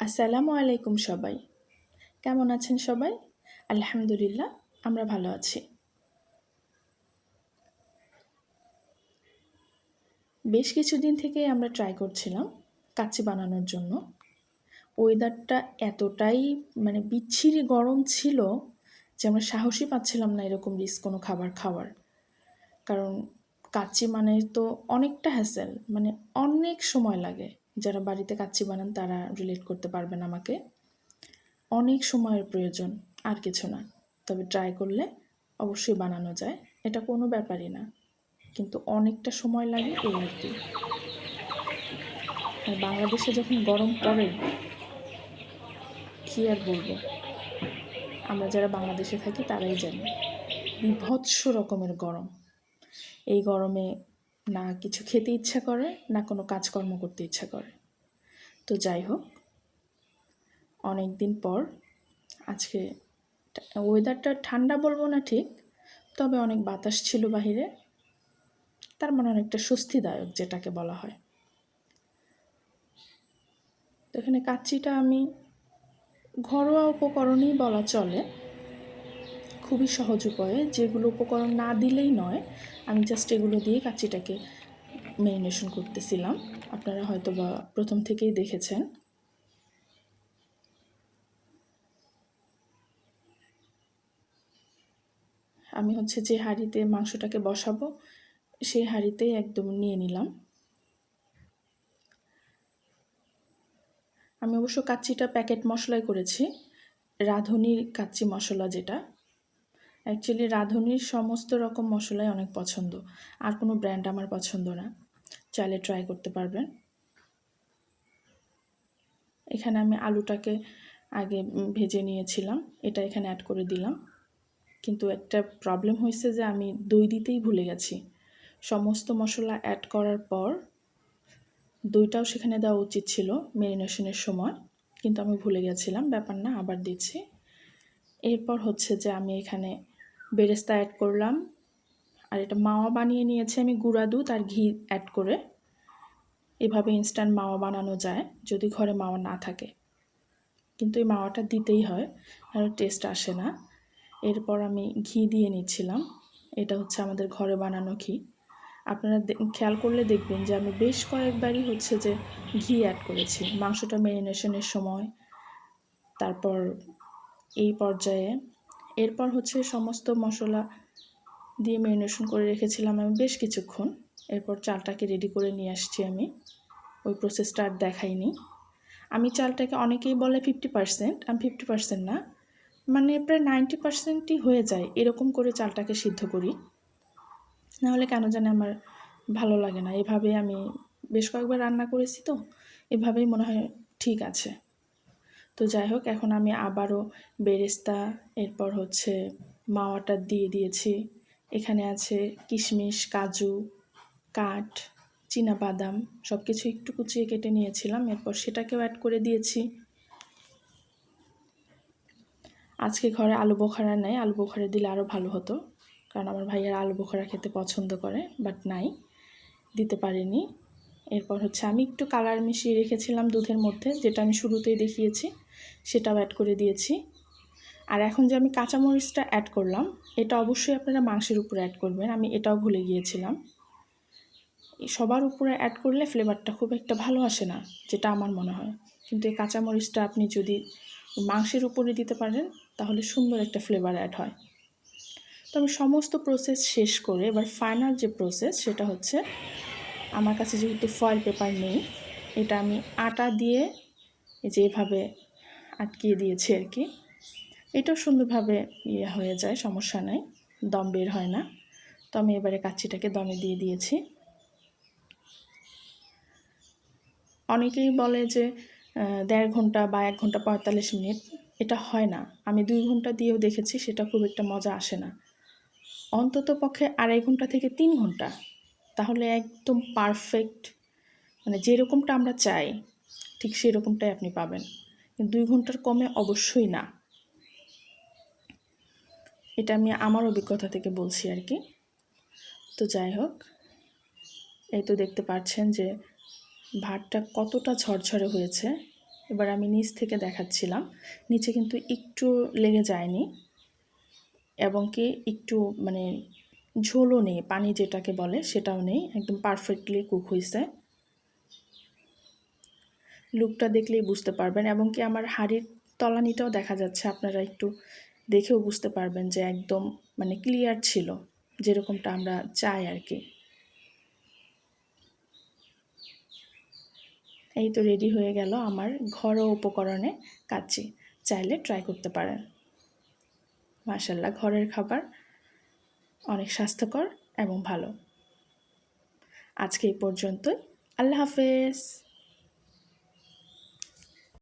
আসসালামু আলাইকুম সবাই। কেমন আছেন সবাই? আলহামদুলিল্লাহ, আমরা ভালো আছি। বেশ কিছুদিন থেকে আমরা ট্রাই করছিলাম কাচ্চি বানানোর জন্য। ওয়েদারটা এতটাই মানে বিচ্ছিরি গরম ছিল যে আমরা সাহসই পাচ্ছিলাম না এরকম রিস্ক কোনো খাবার খাওয়ার। কারণ কাচ্চি মানে তো অনেকটা হ্যাসেল মানে অনেক সময় লাগে। যারা বাড়িতে কাচ্চি বানান তারা রিলেট করতে পারবেন আমাকে। অনেক সময়ের প্রয়োজন, আর কিছু না। তবে ট্রাই করলে অবশ্যই বানানো যায়। এটা কোনো ব্যাপারই না। কিন্তু অনেকটা সময় লাগে এই আর কি। আর বাংলাদেশে যখন গরম পড়ে, কী আর বলব? আমরা যারা বাংলাদেশে থাকি তারাই জানি, বিভৎস রকমের গরম। এই গরমে না কিছু খেতে ইচ্ছা করে, না কোনো কাজকর্ম করতে ইচ্ছা করে। তো যাই হোক অনেক দিন পর আজকে ওয়েদারটা ঠান্ডা বলব না ঠিক, তবে অনেক বাতাস ছিল বাহিরে। তার মানে অনেকটা স্বস্তিদায়ক যেটাকে বলা হয়। তো এখানে কাচ্চিটা আমি ঘরোয়া উপকরণই বলা চলে। খুবই সহজ উপায়ে, যেগুলো উপকরণ না দিলেই নয়। আমি জাস্ট এগুলো দিয়ে কাচ্চিটাকে ম্যারিনেশন করতেছিলাম। আপনারা হয়তো বা প্রথম থেকেই দেখেছেন। আমি হচ্ছে যে হাঁড়িতে মাংসটাকে বসাবো, সেই হাঁড়িতেই একদম নিয়ে নিলাম। আমি অবশ্য কাচ্চিটা প্যাকেট মশলাই করেছি, রাঁধুনির কাচ্চি মশলা যেটা। অ্যাকচুয়ালি রাঁধুনির সমস্ত রকম মশলাই অনেক পছন্দ। আর কোনো ব্র্যান্ড আমার পছন্দ না। চাইলে ট্রাই করতে পারবেন। এখানে আমি আলুটাকে আগে ভেজে নিয়েছিলাম। এটা এখানে অ্যাড করে দিলাম। কিন্তু একটা প্রবলেম হয়েছে যে আমি দই দিতেই ভুলে গেছি। সমস্ত মশলা অ্যাড করার পর দইটাও সেখানে দেওয়া উচিত ছিল মেরিনেশনের সময়। কিন্তু আমি ভুলে গেছিলাম। ব্যাপার না, আবার দিচ্ছি। এরপর হচ্ছে যে আমি এখানে বেরেস্তা অ্যাড করলাম। আর এটা মাওয়া বানিয়ে নিয়েছি আমি গুঁড়া দুধ আর ঘি অ্যাড করে। এভাবে ইনস্ট্যান্ট মাওয়া বানানো যায়, যদি ঘরে মাওয়া না থাকে। কিন্তু এই মাওয়াটা দিতেই হয় আর টেস্ট আসে না। এরপর আমি ঘি দিয়ে নিচ্ছিলাম। এটা হচ্ছে আমাদের ঘরে বানানো ঘি। আপনারা খেয়াল করলে দেখবেন যে আমি বেশ কয়েকবারই হচ্ছে যে ঘি অ্যাড করেছি। মাংসটা ম্যারিনেশনের সময়, তারপর এই পর্যায়ে এরপর হচ্ছে সমস্ত মশলা দিয়ে ম্যারিনেশন করে রেখেছিলাম আমি বেশ কিছুক্ষণ। এরপর চালটাকে রেডি করে নিয়ে আসছি আমি। ওই প্রসেসটা আর দেখাইনি। আমি চালটাকে অনেকেই বলে ফিফটি পার্সেন্ট আমি ফিফটি পার্সেন্ট না। মানে প্রায় নাইনটি পার্সেন্টই হয়ে যায়, এরকম করে চালটাকে সিদ্ধ করি। নাহলে কেন জানে আমার ভালো লাগে না। এভাবে আমি বেশ কয়েকবার রান্না করেছি তো, এভাবেই মনে হয় ঠিক আছে। তো যাই হোক, এখন আমি আবারও বেরেস্তা, এরপর হচ্ছে মাওয়াটা দিয়ে দিয়েছি। এখানে আছে কিশমিশ, কাজু, কাঠ বাদাম সব কিছু একটু কুচিয়ে কেটে নিয়েছিলাম, এরপর সেটাকেও অ্যাড করে দিয়েছি। আজকে ঘরে আলু বোখারা নেই, আলু বোখারা দিলে আরও ভালো হতো, কারণ আমার ভাইয়ের আলু বোখারা খেতে পছন্দ করে বাট নাই, দিতে পারিনি। এরপর হচ্ছে আমি একটু কালার মিশিয়ে রেখেছিলাম দুধের মধ্যে, যেটা আমি শুরুতেই দেখিয়েছি। সেটাও অ্যাড করে দিয়েছি। আর এখন যে আমি কাঁচামরিচটা অ্যাড করলাম, এটা অবশ্যই আপনারা মাংসের উপরে অ্যাড করবেন, আমি এটাও ভুলে গিয়েছিলাম। সবার উপরে অ্যাড করলে ফ্লেভারটা খুব একটা ভালো আসে না, যেটা আমার মনে হয়। কিন্তু এই কাঁচামরিচটা আপনি যদি মাংসের উপরে দিতে পারেন, তাহলে সুন্দর একটা ফ্লেভার অ্যাড হয়। তো আমি সমস্ত প্রসেস শেষ করে এবার ফাইনাল যে প্রসেস সেটা হচ্ছে আমার কাছে যেহেতু ফয়েল পেপার নেই, এটা আমি আটা দিয়ে যেভাবে আটকিয়ে দিয়েছি আর কি। এটাও সুন্দরভাবে ইয়ে হয়ে যায়, সমস্যা নেই, দম বের হয় না। তো আমি এবারে কাচ্চিটাকে দমে দিয়ে দিয়েছি। অনেকেই বলে যে দেড় ঘণ্টা বা এক ঘণ্টা পঁয়তাল্লিশ মিনিট, এটা হয় না। আমি দুই ঘণ্টা দিয়েও দেখেছি, সেটা খুব একটা মজা আসে না। অন্তত পক্ষে আড়াই ঘণ্টা থেকে তিন ঘণ্টা, তাহলে একদম পারফেক্ট মানে যেরকমটা আমরা চাই, ঠিক সেরকমটাই আপনি পাবেন। দুই ঘণ্টার কমে অবশ্যই না। এটা আমি আমার অভিজ্ঞতা থেকে বলছি আর কি। তো যাই হোক, এই তো দেখতে পাচ্ছেন যে ভাতটা কতটা ঝরঝরে হয়েছে। এবার আমি নিচ থেকে দেখাচ্ছিলাম। নিচে কিন্তু একটু লেগে যায়নি এবং কি একটু মানে ঝোলও নেই, পানি যেটাকে বলে সেটাও নেই, একদম পারফেক্টলি কুক হয়েছে লুকটা দেখলেই বুঝতে পারবেন এবং কি আমার হাড়ির তলানিটাও দেখা যাচ্ছে। আপনারা একটু দেখেও বুঝতে পারবেন যে একদম মানে ক্লিয়ার ছিল, যেরকমটা আমরা চাই আর কি এই তো রেডি হয়ে গেল আমার ঘরোয়া উপকরণে কাচ্চি। চাইলে ট্রাই করতে পারেন। মাশাল্লাহ ঘরের খাবার অনেক স্বাস্থ্যকর এবং ভালো। আজকে এই পর্যন্তই। আল্লাহ হাফেজ।